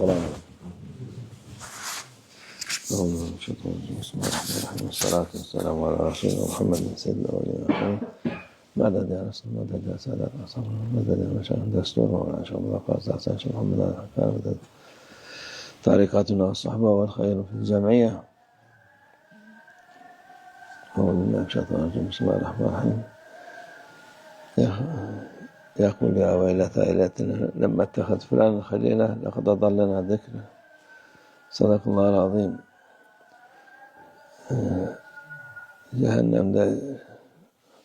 والسلام الله الرحيم والصلاة والسلام على رسولنا محمد سيد الأولين مدد يا رسول مدد يا سادة أصحاب مدد يا مشايخ دستور وعلى شاء الله. قال أحسن شيخ محمد الحكام مدد طريقتنا والصحبة والخير في الجمعية. أعوذ بالله من الشيطان الرجيم. بسم الله الرحمن الرحيم. يقول يا ويلتى إلتنا لما اتخذ فلان خليلا لقد أضلنا ذكره صدق الله العظيم cehennemde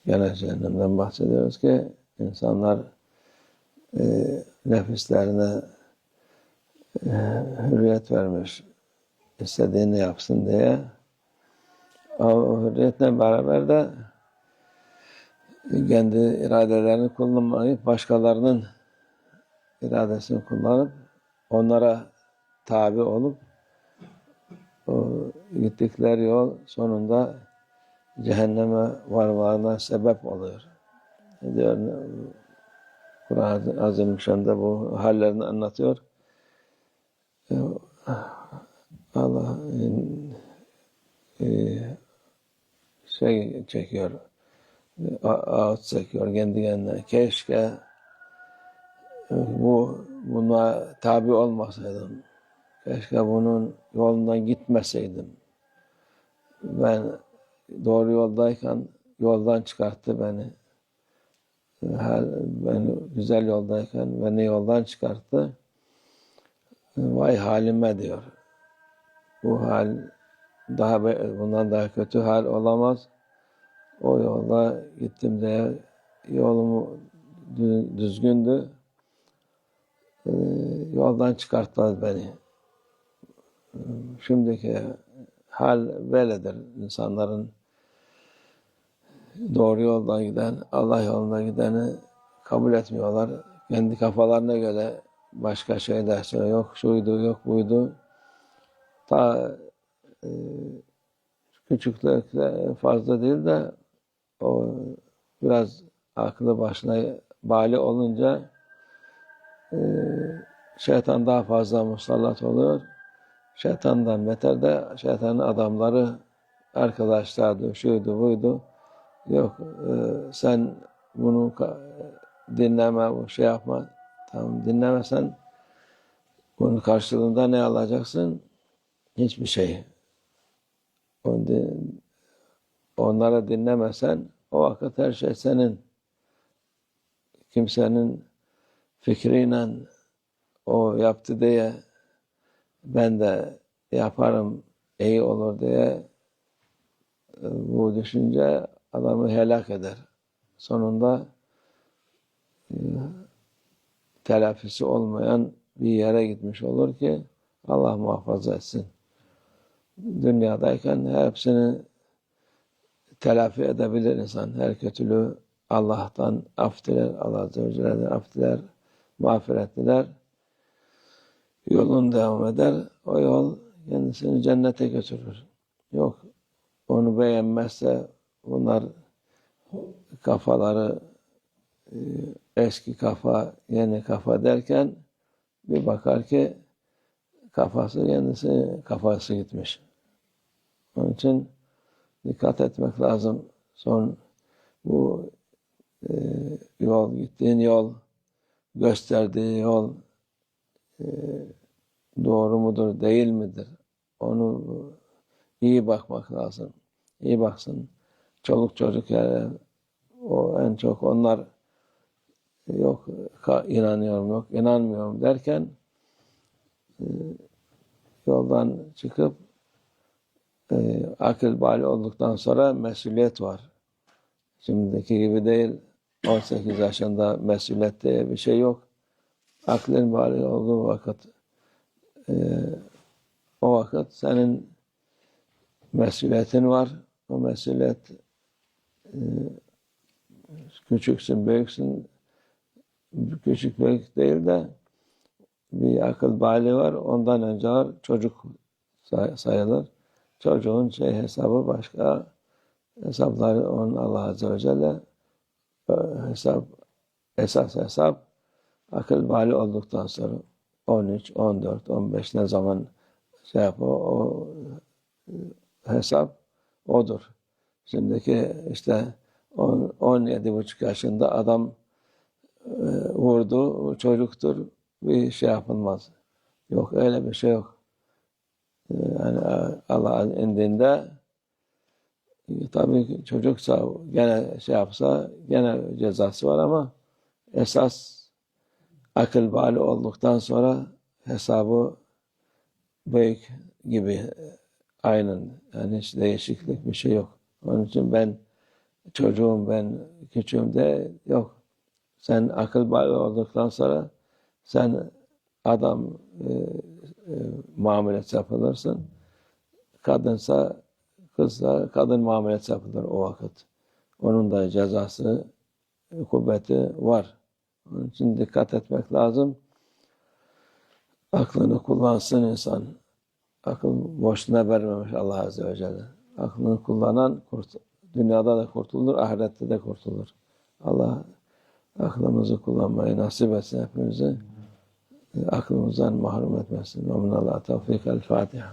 gene cehennemden bahsediyoruz ki insanlar e, nefislerine e, hürriyet vermiş istediğini yapsın diye o hürriyetle beraber de kendi iradelerini kullanmayıp başkalarının iradesini kullanıp onlara tabi olup o gittikleri yol sonunda cehenneme varmalarına sebep oluyor. Diyor Kur'an-ı Azimüşşan'da bu hallerini anlatıyor. Allah e, şey çekiyor ağıt çekiyor kendi. Keşke bu buna tabi olmasaydım. Keşke bunun yolundan gitmeseydim. Ben doğru yoldayken yoldan çıkarttı beni. Her, ben güzel yoldayken beni yoldan çıkarttı. Vay halime diyor. Bu hal daha bundan daha kötü hal olamaz. O yolda gittim diye yolumu düzgündü. Yoldan çıkartmaz beni. Şimdiki hal böyledir. insanların doğru yoldan giden, Allah yolunda gideni kabul etmiyorlar. Kendi kafalarına göre başka şeyler söylüyor. Yok şuydu, yok buydu. Ta e, küçüklükle fazla değil de o biraz aklı başına bali olunca e, şeytan daha fazla musallat oluyor. Şeytandan beter de şeytanın adamları arkadaşlardı, şuydu, buydu. Yok e, sen bunu dinleme, bu şey yapma. Tamam dinlemesen bunun karşılığında ne alacaksın? Hiçbir şey. Onu din, onlara dinlemesen o vakit her şey senin. Kimsenin fikriyle o yaptı diye ben de yaparım iyi olur diye bu düşünce adamı helak eder. Sonunda telafisi olmayan bir yere gitmiş olur ki Allah muhafaza etsin. Dünyadayken hepsini telafi edebilir insan. Her kötülüğü Allah'tan af diler, Allah Azze ve Celle'den af diler, mağfiret diler. Yolun devam eder. O yol kendisini cennete götürür. Yok, onu beğenmezse bunlar kafaları eski kafa, yeni kafa derken bir bakar ki kafası kendisi kafası gitmiş. Onun için dikkat etmek lazım. Son bu e, yol, gittiğin yol, gösterdiği yol e, doğru mudur, değil midir? Onu iyi bakmak lazım. İyi baksın. Çoluk çocuk yani o en çok onlar yok inanıyorum yok inanmıyorum derken e, yoldan çıkıp e, akıl bali olduktan sonra mesuliyet var. Şimdiki gibi değil. 18 yaşında mesuliyet diye bir şey yok. Aklın bali olduğu vakit e, o vakit senin mesuliyetin var. O mesuliyet e, küçüksün, büyüksün küçük büyük değil de bir akıl bali var. Ondan önce var. Çocuk sayılır. Çocuğun şey hesabı başka hesapları onun Allah Azze ve Celle hesap esas hesap akıl bali olduktan sonra 13, 14, 15 ne zaman şey yap o, e, hesap odur. Şimdiki işte 10, 17 buçuk yaşında adam e, vurdu, çocuktur bir şey yapılmaz. Yok öyle bir şey yok. E, Yani Allah'ın indinde e, tabii çocuksa gene şey yapsa gene cezası var ama esas akıl bali olduktan sonra hesabı büyük gibi aynen yani hiç değişiklik bir şey yok. Onun için ben çocuğum ben küçüğüm de yok. Sen akıl bali olduktan sonra sen adam e, e, muamelesi yapılırsın. Kadınsa kızsa kadın muamelesi yapılır o vakit. Onun da cezası, kuvveti var. Onun için dikkat etmek lazım. Aklını kullansın insan. Akıl boşuna vermemiş Allah Azze ve Celle. Aklını kullanan kurt dünyada da kurtulur, ahirette de kurtulur. Allah aklımızı kullanmayı nasip etsin hepimize. Aklımızdan mahrum etmesin. Ve minallah tevfik. El Fatiha.